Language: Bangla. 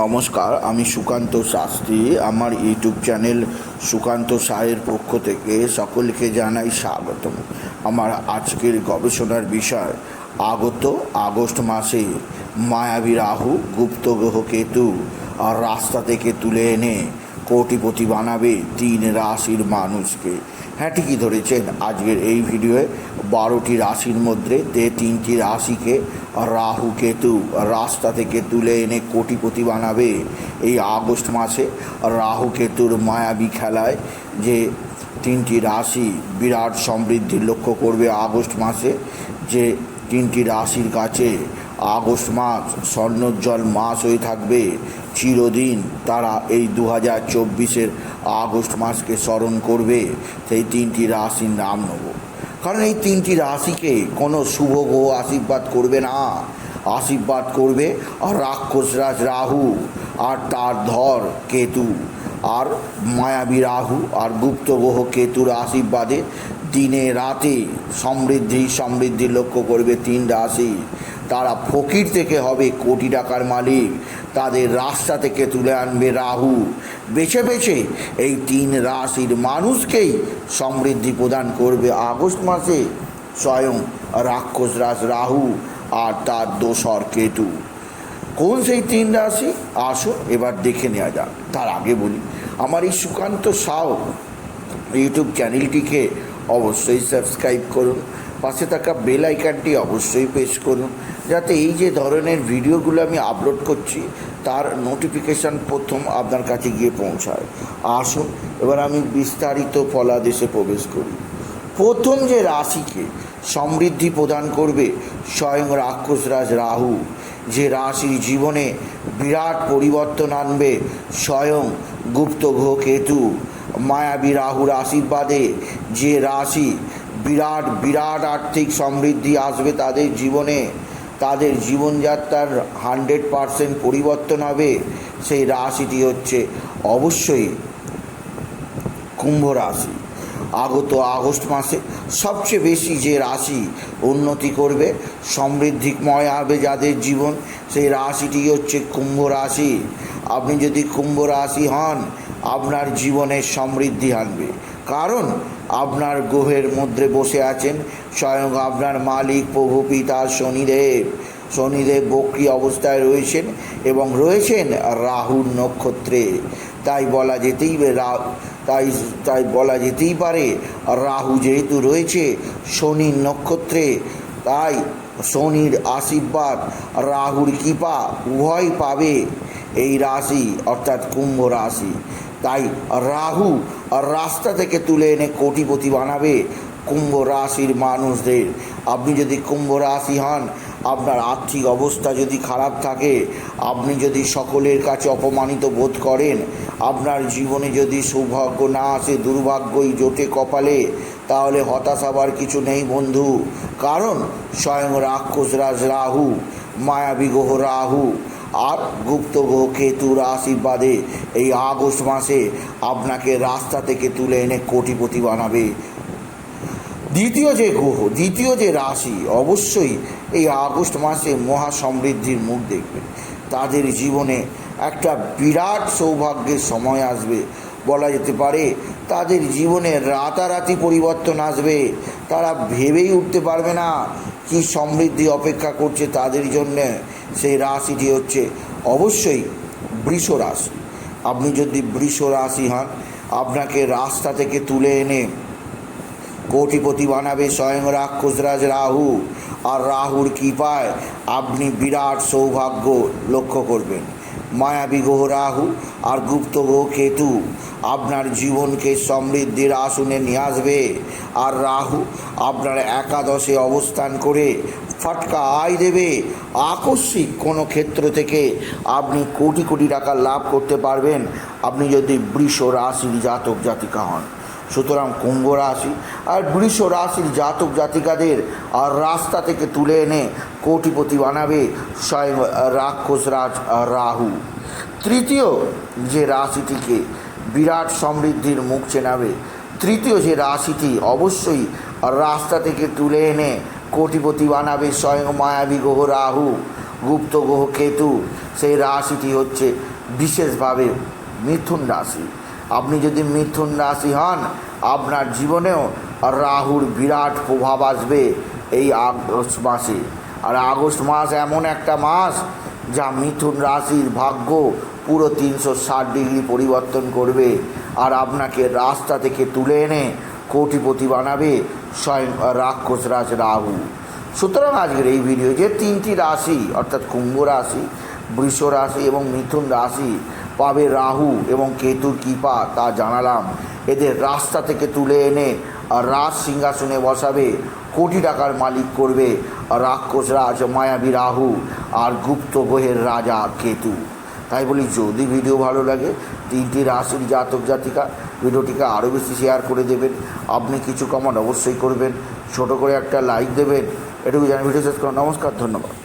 নমস্কার, আমি সুকান্ত শাস্ত্রী। আমার ইউটিউব চ্যানেল সুকান্ত সাহের পক্ষ থেকে সকলকে জানাই স্বাগতম। আমার আজকের গবেষণার বিষয়, আগত আগস্ট মাসে মায়াবী রাহু গুপ্ত গ্রহ কেতু আর রাস্তা থেকে তুলে এনে কোটিপতি বানাবে তিন রাশির মানুষকে। হ্যাঁ ঠিকই ধরেছেন। আজকের এই ভিডিওয়ে বারোটি রাশির মধ্যে তে তিনটি রাশিকে রাহু কেতু রাস্তা থেকে তুলে এনে কোটিপতি বানাবে। এই আগস্ট মাসে রাহু কেতুর মায়াবী খেলায় যে তিনটি রাশি বিরাট সমৃদ্ধির লক্ষ্য করবে আগস্ট মাসে, যে তিনটি রাশির কাছে আগস্ট মাস স্বর্ণোজ্জ্বল মাস হয়ে থাকবে। চিরদিন তারা এই দু হাজার চব্বিশের আগস্ট মাসকে স্মরণ করবে। সেই তিনটি রাশির নাম নেব। কারণ এই তিনটি রাশিকে কোনো শুভ গ্রহ আশীর্বাদ করবে না। আশীর্বাদ করবে আর রাক্ষস রাজ রাহু আর তার ধর কেতু আর মায়াবী রাহু আর গুপ্ত গ্রহ কেতুর আশীর্বাদে দিনে রাতে সমৃদ্ধি সমৃদ্ধি লক্ষ্য করবে তিন রাশি। তারা ফকির থেকে হবে কোটি টাকার মালিক। তাদের রাস্তা থেকে তুলে আনবে রাহু। বেছে বেছে এই তিন রাশির মানুষকেই সমৃদ্ধি প্রদান করবে আগস্ট মাসে স্বয়ং রাক্ষস রাজ রাহু আর তার দোসর কেতু। কোন সেই তিন রাশি? আসো এবার দেখে নেওয়া যাক। তার আগে বলি, আমার এই সুকান্ত সাউ ইউটিউব চ্যানেলটিকে অবশ্যই সাবস্ক্রাইব করুন। পাশে থাকা বেল আইকনটি অবশ্যই প্রেস করুন, যাতে এই যে ধরনের ভিডিওগুলো আমি আপলোড করছি, তার নোটিফিকেশান প্রথম আপনার কাছে গিয়ে পৌঁছায়। আসুন, এবার আমি বিস্তারিত ফলাদেশে প্রবেশ করি। প্রথম যে রাশিকে সমৃদ্ধি প্রদান করবে স্বয়ং রাক্ষসরাজ রাহু, যে রাশির জীবনে বিরাট পরিবর্তন আনবে স্বয়ং গুপ্ত কেতু। মায়াবী রাহুর আশীর্বাদে যে রাশি বিরাট বিরাট আর্থিক সমৃদ্ধি আসবে তাদের জীবনে, তাদের জীবনযাত্রার হান্ড্রেড পারসেন্ট পরিবর্তন হবে সেই রাশিটি হচ্ছে অবশ্যই কুম্ভ রাশি। আগত আগস্ট মাসে সবচেয়ে বেশি যে রাশি উন্নতি করবে, সমৃদ্ধিময় হবে যাদের জীবন, সেই রাশিটি হচ্ছে কুম্ভ রাশি। আপনি যদি কুম্ভ রাশি হন আপনার জীবনে সমৃদ্ধি আনবে। কারণ আপনার গ্রহের মধ্যে বসে আছেন স্বয়ং আপনার মালিক, প্রভু, পিতা, শনিদেব। শনিদেব বক্রি অবস্থায় রয়েছেন এবং রয়েছেন রাহুর নক্ষত্রে। তাই বলা যেতেই তাই তাই বলা যেতেই পারে রাহু যেহেতু রয়েছে শনির নক্ষত্রে, তাই শনির আশীর্বাদ, রাহুর কৃপা উভয় পাবে। এই রাশি অর্থাৎ কুম্ভ রাশি। তাই রাহু রাস্তা থেকে তুলে এনে কোটিপতি বানাবে কুম্ভ রাশির মানুষদের। আপনি যদি কুম্ভ রাশি হন, আপনার আর্থিক অবস্থা যদি খারাপ থাকে, আপনি যদি সকলের কাছে অপমানিত বোধ করেন, আপনার জীবনে যদি সৌভাগ্য না আসে, দুর্ভাগ্যই জোটে কপালে, তাহলে হতাশ হবার কিছু নেই বন্ধু। কারণ স্বয়ং রাক্ষসরাজ রাহু, মায়াবী গ্রহ রাহু। আর গুপ্ত গ্রহ কেতুর আশীর্বাদে এই আগস্ট মাসে আপনাকে রাস্তা থেকে তুলে এনে কোটিপতি বানাবে। দ্বিতীয় যে গ্রহ, দ্বিতীয় যে রাশি, অবশ্যই এই আগস্ট মাসে মহা সমৃদ্ধির মুখ দেখবে তাদের জীবনে একটা বিরাট সৌভাগ্যের সময় আসবে। বলা যেতে পারে, তাদের জীবনে রাতারাতি পরিবর্তন আসবে। তারা ভেবেই উঠতে পারবে না কি সমৃদ্ধি অপেক্ষা করছে তাদের জন্যে সেই রাশিটি হচ্ছে অবশ্যই বৃষ রাশি। আপনি যদি বৃষ রাশি হন, আপনাকে রাস্তা থেকে তুলে এনে কোটিপতি বানাবে স্বয়ং রাক্ষসরাজ রাহু। আর রাহুর কৃপায় আপনি বিরাট সৌভাগ্য লক্ষ্য করবেন। মায়াবী গ্রহ রাহু আর গুপ্ত গ্রহ কেতু। আপনার জীবনকে সমৃদ্ধির আসনে নিয়ে আসবে। আর রাহু আপনার একাদশে অবস্থান করে ফাটকা আয় দেবে। আকস্মিক কোনো ক্ষেত্র থেকে আপনি কোটি কোটি টাকা লাভ করতে পারবেন। আপনি যদি বৃষ রাশির জাতক জাতিকা হন। সুতরাং কুম্ভ রাশি আর বৃষ রাশির জাতক জাতিকাদের আর রাস্তা থেকে তুলে এনে কোটিপতি বানাবে স্বয়ং রাক্ষস রাজ রাহু। তৃতীয় যে রাশিটিকে বিরাট সমৃদ্ধির মুখ চেনাবে, তৃতীয় যে রাশিটি অবশ্যই রাস্তা থেকে তুলে এনে কোটিপতি বানাবে স্বয়ং মায়াবী গ্রহ রাহু, গুপ্ত গ্রহ কেতু। সেই রাশিটি হচ্ছে বিশেষভাবে মিথুন রাশি। আপনি যদি মিথুন রাশি হন, আপনার জীবনেও রাহুর বিরাট প্রভাব আসবে এই আগস্ট মাসে। আর আগস্ট মাস এমন একটা মাস যা মিথুন রাশির ভাগ্য পুরো তিনশো ষাট ডিগ্রি পরিবর্তন করবে আর আপনাকে রাস্তা থেকে তুলে এনে কোটিপতি বানাবে স্বয়ং রাক্ষস রাজ রাহু। সুতরাং আজকের এই ভিডিও যে তিনটি রাশি, অর্থাৎ কুম্ভ রাশি, বৃষ রাশি এবং মিথুন রাশি পাবে রাহু এবং কেতুর কৃপা তা জানালাম। এদের রাস্তা থেকে তুলে এনে রাজ সিংহাসনে বসাবে, কোটি টাকার মালিক করবে রাক্ষস রাজ, মায়াবী রাহু আর গুপ্ত গ্রহের রাজা কেতু। তাই বলি, যদি ভিডিও ভালো লাগে, তিনটি রাশির জাতক জাতিকা ভিডিওটিকে আরও বেশি শেয়ার করে দেবেন। আপনি কিছু কমেন্ট অবশ্যই করবেন। ছোট করে একটা লাইক দেবেন। এটুকু জানি ভিডিও শেষ করুন নমস্কার, ধন্যবাদ।